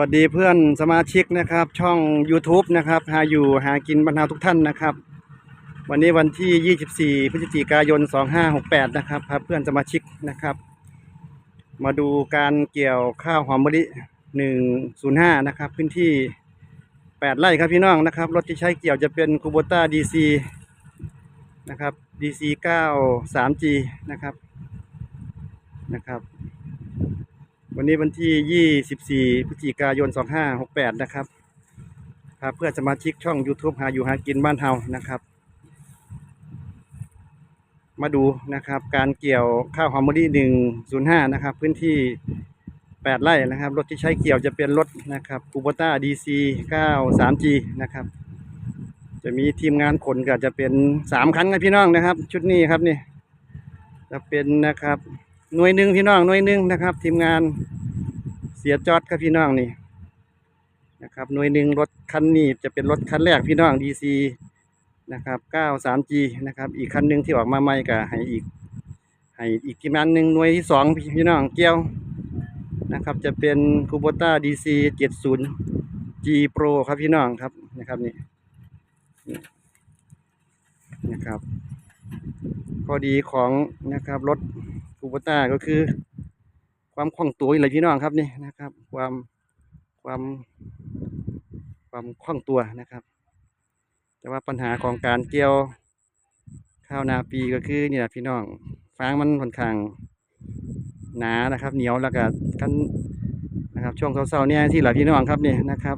วัสดีเพื่อนสมาชิกนะครับ ช่อง YouTube นะครับหาอยู่หากินบรรเทาทุกท่านนะครับ วันนี้วันที่ 24 พฤศจิกายน 2568 นะครับพาเพื่อนสมาชิกนะครับ มาดูการเกี่ยวข้าวหอมมะลิ 105 นะครับ พื้นที่ 8 ไร่ครับพี่น้องนะครับรถที่ใช้เกี่ยวจะเป็นคูโบต้า DC นะครับ DC 9 3G นะครับนะครับ วันนี้วันที่ 24 พฤศจิกายน 2568 นะครับพาเพื่อสมาชิกช่อง YouTube หาอยู่หากินบ้านเฮานะครับ มาดูนะครับ การเกี่ยวข้าวหอมมะลิ105 นะครับ พื้นที่ 8 ไร่นะครับ รถที่ใช้เกี่ยวจะเป็นรถนะครับคูโบต้า DC 93G นะครับ จะมีทีมงานขนก็จะเป็น 3 คันครับพี่น้องนะครับ ชุดนี้ครับนี่จะเป็นนะครับ หน่วยหนึ่งพี่น้องหน่วยหนึ่งนะครับ ทีมงานเสียจอดครับพี่น้องนี่นะครับหน่วยหนึ่งรถคันนี้จะเป็นรถคันแรกพี่น้อง DC นะครับ 93G นะครับอีกคันหนึ่งที่ออกมาใหม่ก็ให้อีกให้อีกทีมงานหนึ่งหน่วยที่สองพี่น้องเกี่ยวนะครับจะเป็นคูโบต้า DC 70 G Pro ครับพี่น้องครับนะครับนี่นี่นะครับข้อดีของนะครับรถ คูโบต้าก็คือ ความคล่องตัวนี่แหละพี่น้องครับนี่นะครับ ความความความคล่องตัวนะครับ แต่ว่าปัญหาของการเกี่ยวข้าวนาปีก็คือนี่แหละพี่น้องฟางมันค่อนข้างหนานะครับ เหนียวแล้วก็กันนะครับ ช่วงเศร้าๆเนี่ยที่หละพี่น้องครับนี่นะครับ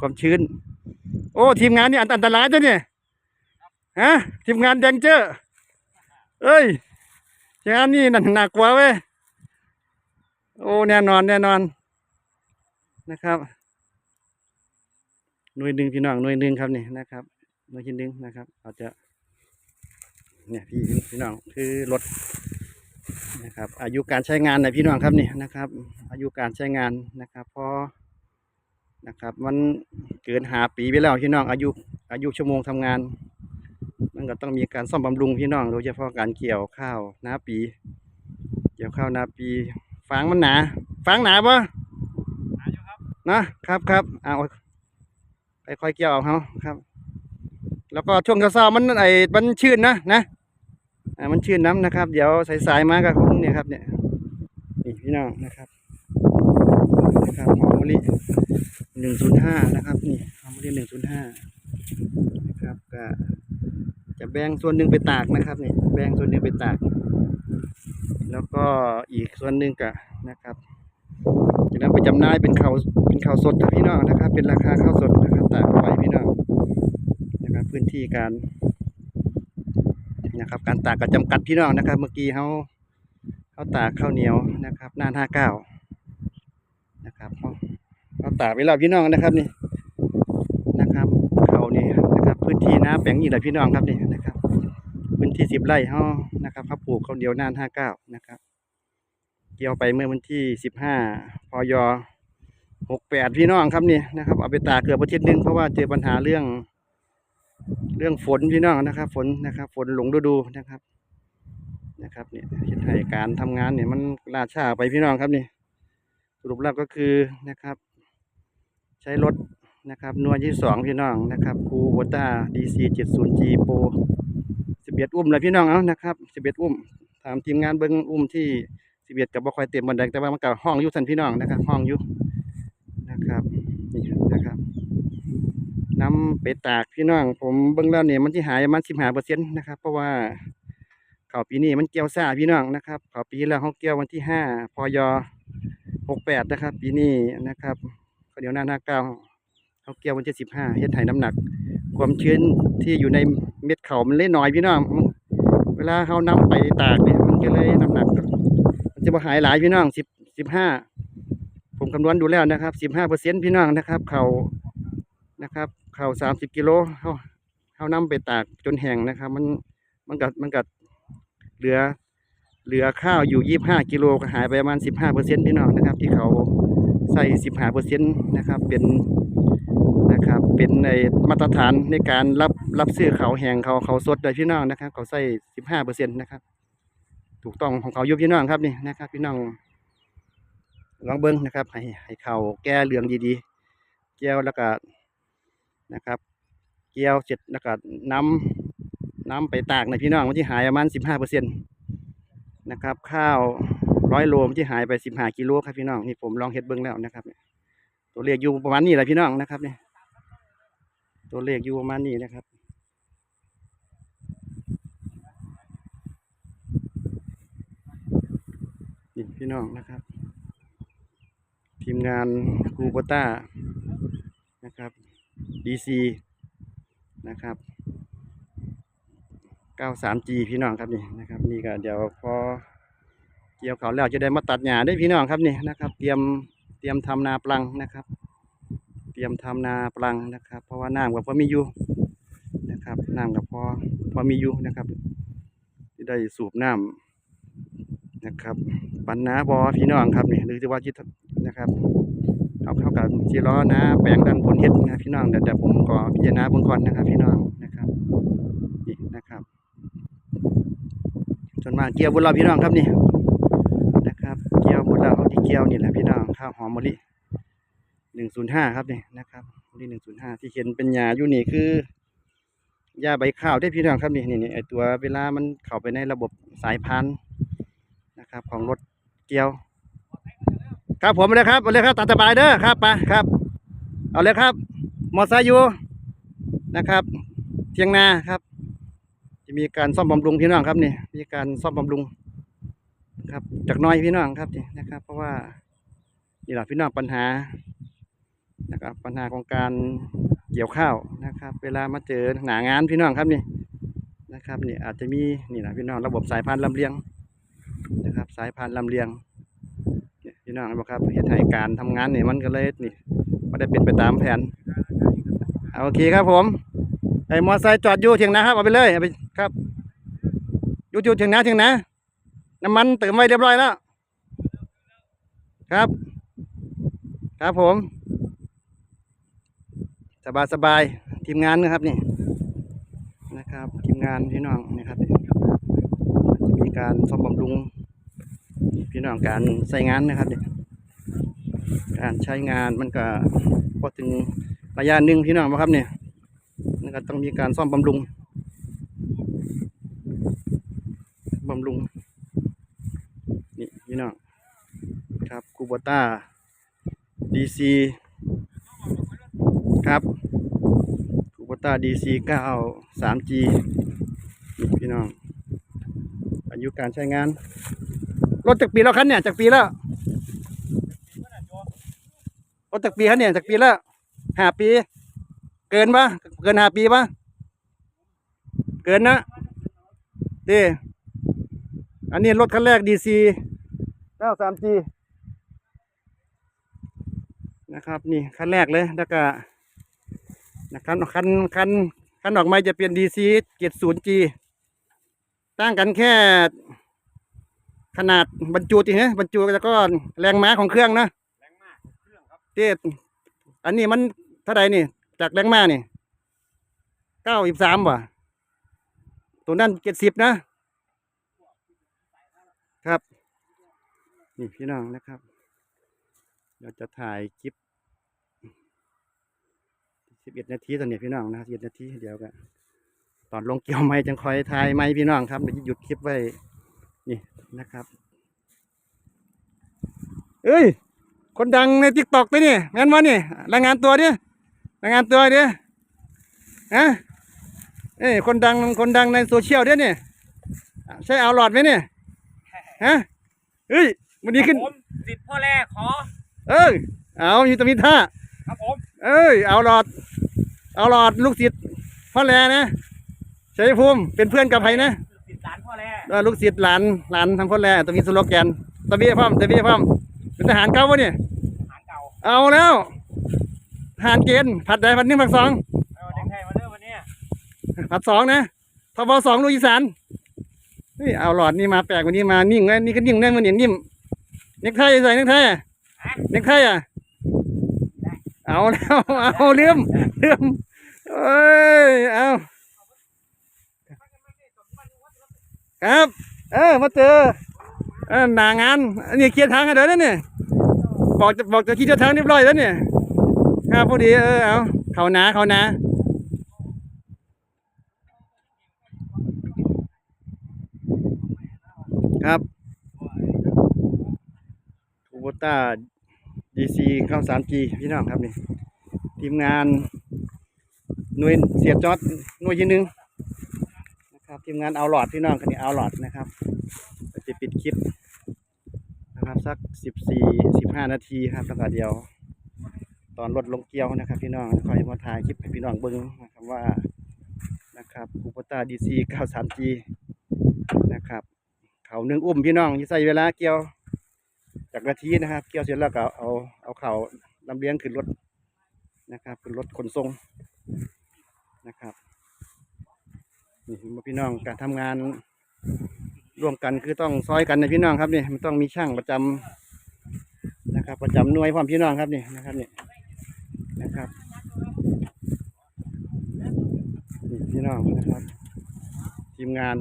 ความชื้น โอ้ทีมงานนี่อันตรายตัวเนี่ยฮะทีมงานแดงเจอเอ้ย งานนี่หนักหนักกว่าเว้ยโอ้แน่นอนแน่นอนนะครับ หน่วยหนึ่งพี่น้องหน่วยหนึ่งครับนี่นะครับหน่วยที่หนึ่งนะครับอาจะเนี่ยพี่พี่น้องคือรถนะครับ อายุการใช้งานนะพี่น้องครับนี่นะครับ อายุการใช้งานนะครับพอนะครับ มันเกินหาปีไปแล้วพี่น้องอายุอายุชั่วโมงทำงาน มันก็ต้องมีการซ่อมบำรุงพี่น้องโดยเฉพาะการเกี่ยวข้าวนาปี เกี่ยวข้าวนาปีฟางมันหนาฟางหนาปะนะครับครับเอาค่อยๆเกี่ยวเอาเขาครับ แล้วก็ช่วงเช้าๆมันไอ้มันชื้นนะนะอ่ามันชื้นน้ำนะครับ เดี๋ยวสายๆมาก็คงเนี่ยครับเนี่ยนี่พี่น้องนะครับนะครับหอมมะลิหนึ่งศูนย์ห้านะครับ นี่หอมมะลิหนึ่งศูนย์ห้านะครับก็ จะแบ่งส่วนหนึ่งไปตากนะครับนี่แบ่งส่วนหนึ่งไปตาก แล้วก็อีกส่วนหนึ่งก็นะครับจะนำไปจำหน่ายเป็นข้าวเป็นข้าวสดครับพี่น้องนะครับ เป็นราคาข้าวสดนะครับตากไว้พี่น้องนะครับพื้นที่การนะครับ การตากก็จำกัดพี่น้องนะครับ เมื่อกี้เขาเขาตากข้าวเหนียวนะครับนานห้าเก้านะครับเขาเขาตากไว้แล้วพี่น้องนะครับนี่นะครับเขานี่นะครับ พื้น ที่น้ำแปลงนี้แหละพี่น้องครับนี่นะครับพื้นที่สิบไร่เขานะครับเขาปลูกข้าวเหนียวนานห้าเก้านะครับ เกี่ยวไปเมื่อวันที่สิบห้าพยหกแปดพี่น้องครับนี่นะครับเอาไปตากเกือบอาทิตย์หนึงเพราะว่าเจอปัญหาเรื่อง เรื่องฝนพี่น้องนะครับ ฝนนะครับ ฝนหลงฤดูนะครับ นะครับเนี่ยเห็นให้การทำงานเนี่ยมันล่าช้าไปพี่น้องครับนี่สรุปแล้วก็คือนะครับ ใช้รถ นะครับน่วยที่สองพี่น้องนะครับคูโบต้าดีซีเจ็ดศูนย์จีโปสิบเอ็ดอุ้มเลยพี่น้องเอานะครับสิบเอ็ดอุ้มถามทีมงานเบิ้งอุ้มที่สิบเอ็ดกับบ่ค่อยเต็มบันไดแต่ว่ามันกับห้องยุสันพี่น้องนะครับ ห้องยุนะครับนี่นะครับนำไปตากพี่น้อง ผมเบิ้งแล้วเนี่ยมันที่หายมันสิบห้าเปอร์เซ็นต์นะครับ เพราะว่าข้าวปีนี้มันเกี่ยวซ่าพี่น้องนะครับข้าวปีแล้วเขาเกี่ยววันที่ห้าพยหกแปดนะครับ ปีนี้นะครับเหนียวหน้าหน้าเก้า ขาเกียววันที่สิบห้าเฮ็ดให้น้ำหนัก ความชื้นที่อยู่ในเม็ดเขามันเล่น้อยพี่น้อง เวลาเขานำไปตากเนี่ยมันก็เลยน้ำหนัก มันจะมาหายหลายพี่น้องสิบสิบห้าผมคำนวณดูแล้วนะครับสิบห้าเปอร์เซ็นพี่น้องนะครับ เขานะครับ เขาสามสิบกิโลเขาเขานำไปตากจนแห้งนะครับ มันมันกัดมันกัดเหลือเหลือข้าวอยู่ยี่บห้ากิโลก็หายไปประมาณสิบห้าเปอร์เซ็นพี่น้องนะครับ ที่เขาใส่สิบห้าเปอร์เซ็นนะครับ เป็น เป็นในมาตรฐานในการรับรับซื้อเขาแหงเขาเขาสดโดยพี่น้องนะครับ เขาใส่สิบห้าเปอร์เซ็นต์นะครับ ถูกต้องของเขายู่พี่น้องครับนี่นะครับ พี่น้องลองเบิ้งนะครับ ให้ให้เขาแก้เหลืองดีๆเกี่ยวแล้วก็นะครับเกี่ยวเสร็จแล้วก็น้ำน้ำไปตากในพี่น้องมันที่หายประมาณสิบห้าเปอร์เซ็นต์นะครับ ข้าวร้อยโลมันที่หายไปสิบห้ากิโลครับพี่น้องนี่ผมลองเฮ็ดเบิ้งแล้วนะครับ ตัวเลขอยู่ประมาณนี้แหละพี่น้องนะครับเนี่ย ตัวเลขอยู่ประมาณนี้นะครับนี่พี่น้องนะครับ ทีมงานคูโบต้านะครับ DC นะครับ 93G พี่น้องครับนี่นะครับ นี่ก็เดี๋ยวพอเกี่ยวเขาแล้วจะได้มาตัดหญ้าได้พี่น้องครับนี่นะครับ เตรียมเตรียมทำนาปลังนะครับ รียมทำนาปลังนะครับ เพราะว่าน้ำกับพอมีอยู่นะครับน้ำกับพอพอมีอยู่นะครับจะได้สูบน้ำนะครับ ปันนาบอพี่น้องครับนี่หรือที่ว่าจิตนะครับเขาเข้ากับจีล้อนะแปลงด้านบนเฮ็ดนะพี่น้องเดี๋ยวผมก็พิจารณาบื้องก่อนนะครับ พี่น้องนะครับนี่นะครับจนมาเกี่ยวบนเราพี่น้องครับนี่นะครับ เกี่ยวบนเราเขาที่เกี่ยวนี่แหละพี่น้องข้าวหอมมะลิ หนึ่งศูนย์ห้าครับนี่นะครับมะลิหนึ่งศูนย์ห้าที่เห็นเป็นหญ้าอยู่นี่คือยาใบข้าวได้พี่น้องครับนี่นี่นี่ไอตัวเวลามันเข้าไปในระบบสายพานธุ์นะครับ ของรถเกียว ครับผมเลยครับเอาเลยครับตัดสบายเด้อครับไปครับ เอาเลยครับ มอไซค์อยู่นะครับ เทียงนาครับ จะมีการซ่อมบำรุงพี่น้องครับนี่มีการซ่อมบำรุงครับจากน้อยพี่น้องครับนี่นะครับ เพราะว่านี่แหละพี่น้องปัญหา นะครับปัญหาของการเกี่ยวข้าวนะครับ เวลามาเจอหนางานพี่น้องครับนี่นะครับนี่อาจจะมีนี่แหละพี่น้องระบบสายพานลำเลียงนะครับ สายพานลำเลียงพี่น้องบอกครับเหตุให้การทำงานนี่มันก็เลยนี่ไม่ได้เป็นไปตามแผนเอาโอเคครับผมไอ้มอไซค์จอดอยู่เถียงนาครับเอาไปเลยเอาไปครับอยู่อยู่เถียงนาเถียงนาน้ำมันเติมไว้เรียบร้อยแล้ว ครับ ครับผม สบายสบายทีมงานนะครับนี่นะครับ ทีมงานพี่น้องนะครับจะมีการซ่อมบำรุงพี่น้องการใช้งานนะครับการใช้งานมันก็พอถึงระยะหนึ่งพี่น้องบ่ครับเนี่ยมันก็ต้องมีการซ่อมบำรุงบำรุงนี่พี่น้องครับคูโบต้าดีซี ครับคูโบต้าดีซีเก้าสามจีพี่น้อง อายุการใช้งาน รถจากปีแล้วคันเนี่ยจากปีแล้ว รถจากปีคันเนี่ยจากปีแล้วห้าปี เกินปะเกินห้าปีปะเกินนะดีอันนี้รถคันแรกดีซีเก้าสามจีนะครับ นี่คันแรกเลยแล้วก็ นะครับคันคันคันออกมาจะเป็นดีซีเจ็ดศูนย์จีต่างกันแค่ ขนาดบรรจุที่ฮะบรรจุแล้วก็แรงม้าของเครื่องนะแรงมากเครื่องครับที่อันนี้มันเท่าไหร่นี่ จากแรงม้านี่เก้าสิบสามว่ะตัวนั้นเจ็ดสิบนะ ครับ นี่พี่น้องนะครับเดี๋ยวจะถ่ายคลิป สิบเอ็ดนาทีตอนนี้พี่น้องนะสิบเอ็ดนาทีเดี๋ยวกันตอนลงเกี่ยวไม้จังคอยทายไม้พี่น้องครับเดี๋ยวจะหยุดคลิปไว้นี่นะครับ เอ้ย คนดังในทิกตอกตัวนี่งั้นวะนี่รายงานตัวดิรายงานตัวดิฮะเอ้ยคนดังคนดังในโซเชียลดิเนี่ยใช่เอาหลอดไหมเนี่ยฮะเฮ้ยวันนี้ขึ้นผมสิทธิ์พ่อแรกขอ เออเอาอยู่ตรงนี้ท่าครับผม เอ้ยเอาหลอด เอาหลอดลูกศิษย์พ่อแลนะชัยภูมิเป็นเพื่อนกับใครนะสิทธิ์หลานพ่อแรกว่าลูกศิษย์หลานหลานทำพ่อแลต้องมีสโลแกนตะเบียพ่อมตะเบียพ่อมเป็นทหารเก่าวะเนี่ยหางเก่าเอาแล้วทหารเกณฑ์ผัดใดผัดหนึ่งผัดสองเอาเด็กไทยมาเด้อวันเนี้ยผัดสองนะทบสองลูกอีสานเฮ้ยเอาหลอดนี่มาแปลกกว่านี้มานิ่งเลยนี่ก็นิ่งได้มันเห็นนิ่มเน็กไทใส่เน็กไทอะเน็กไทอะ เอาแล้วเอาเลื่อมเลื่อมเอ้ยเอาครับ เออมาเจอเออหนางานอันนี้เคลียร์ทางให้เดี๋ยวนี้เนี่ยบอกจะบอกจะคิดจะทางเรียบร้อยแล้วเนี่ยครับพอดีเออเอาเขานาเขานาครับคูโบต้า DC 93G พี่น้องครับนี่ทีมงานหน่วยเสียบจอดหน่วยที่หนึ่งนะครับทีมงานเอาหลอดพี่น้องคันนี้เอาหลอดนะครับจะปิดคลิปนะครับสักสิบสี่สิบห้านาทีครับแล้วก็เดียว ตอนรถลงเกียวนะครับ พี่น้องคอยมาถ่ายคลิปให้พี่น้องเบิ้งนะครับว่านะครับคูปต้าดีซีเก้าสามจีนะครับ เขาหนึ่งอุ้มพี่น้องที่ใส่เวลาเกียว จากนาทีนะครับเกี่ยวเสร็จแล้วก็เอาเอาเข่าลำเลียงขึ้นรถนะครับขึ้นรถขนส่งนะครับนี่พี่น้องการทำงานร่วมกันคือต้องซอยกันนะพี่น้องครับนี่มันต้องมีช่างประจำนะครับ ประจำหน่วยความพี่น้องครับนี่นะครับนี่นะครับนี่พี่น้องนะครับ ทีมงาน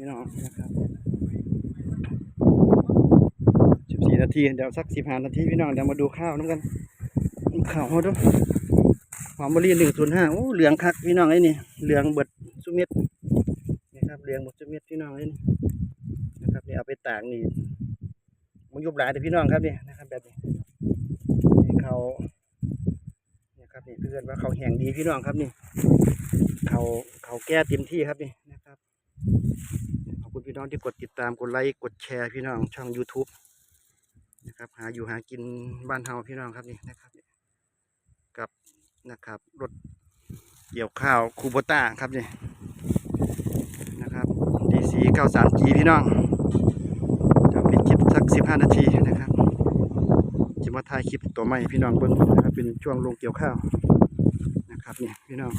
พี่น้องนะครับสิบสี่นาทีเดี๋ยวสักสิบห้านาทีพี่น้องเดี๋ยวมาดูข้าวน้ำกันข้าวเขาดูหอมมะลิหนึ่งศูนย์ห้าโอ้เหลืองคักพี่น้องไอ้นี่เหลืองเบิดสุเม็ดนี่ครับเหลืองหมดสุเม็ดพี่น้องไอ้นี่นะครับนี่เอาไปตากนี่มันยุบหลายแต่พี่น้องครับนี่นะครับแบบนี้นี่เขานี่ครับนี่เพื่อนว่าเขาแห้งดีพี่น้องครับนี่เขาเขาแก้เต็มที่ครับนี่ ขอบคุณพี่น้องที่กดติดตามกดไลค์กดแชร์พี่น้องช่อง YouTube นะครับหาอยู่หากินบ้านเฮาพี่น้องครับนี่นะครับกับนะครับรถเกี่ยวข้าวคูโบต้าครับนี่นะครับ DC 93G พี่น้องจะปิดคลิปสัก15นาทีนะครับจะมาถ่ายคลิปตัวใหม่พี่น้องเบิ้งนะครับเป็นช่วงลงเกี่ยวข้าวนะครับนี่พี่น้อง